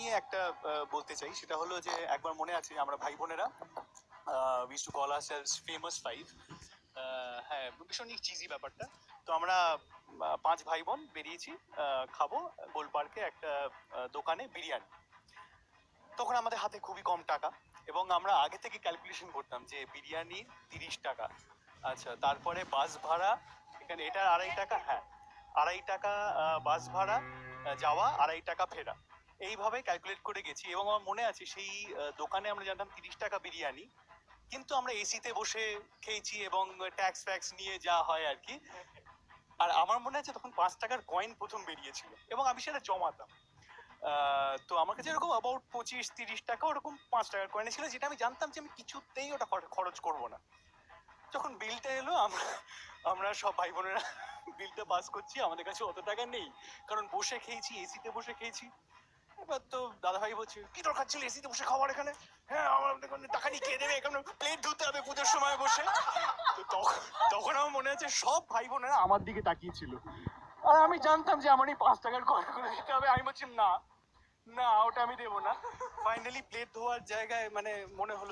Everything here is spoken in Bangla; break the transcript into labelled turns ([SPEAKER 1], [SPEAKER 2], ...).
[SPEAKER 1] নিয়ে একটা বলতে চাই। সেটা হলো যে, একবার মনে আছে আমরা ভাই বোনেরা wish to call ourselves famous five হ্যাঁ ভীষণ চিজি ব্যাপারটা। তো আমরা পাঁচ ভাই বোন বেরিয়েছি খাব গোল পার্কে একটা দোকানে বিরিয়ানি। তখন আমাদের হাতে খুবই কম টাকা এবং আমরা আগে থেকে ক্যালকুলেশন করতাম যে বিরিয়ানি তিরিশ টাকা। আচ্ছা তারপরে বাস ভাড়া, এখানে এটা আড়াই টাকা হ্যাঁ আড়াই টাকা বাস ভাড়া যাওয়া, আড়াই টাকা ফেরা। এইভাবে ক্যালকুলেট করে গেছি এবং আমার মনে আছে সেই দোকানে আমরা জানতাম তিরিশ টাকা বিরিয়ানি, কিন্তু আমরা এসিতে বসে খেয়েছি এবং ট্যাক্স ফ্যাক্স নিয়ে যা হয় আর কি। আর আমার মনে আছে তখন পাঁচ টাকার কয়েন প্রথম বেরিয়েছিল এবং আমি সেটা জমাতাম। তো আমার কাছে এরকম অ্যাবাউট পঁচিশ, তিরিশ টাকা ওরকম পাঁচ টাকার কয়েন ছিল যেটা আমি জানতাম যে আমি কিছুতেই ওটা খর- খরচ করব না। যখন বিলটা এলো, আমরা আমরা সব ভাই বোনেরা বিলটা পাস করছি, আমাদের কাছে অত টাকা নেই। কারণ বসে খেয়েছি এসিতে বসে খেয়েছি। এবার তো দাদাভাই বলছে, কি দরকার ছিল এসিতে বসে খাবার এখানে? হ্যাঁ আমার টাকা নিয়ে দেবে, এখানে প্লেট ধুতে হবে পুজোর সময় বসে। তখন আমার মনে আছে সব ভাই বোনেরা আমার দিকে তাকিয়েছিল। আর আমি জানতাম যে আমার এই পাঁচ টাকার কয়েনগুলো দিতে হবে। আমি বলছি, না না, ওটা আমি দেবো না। ফাইনালি প্লেট ধোয়ার জায়গায় মানে মনে হলো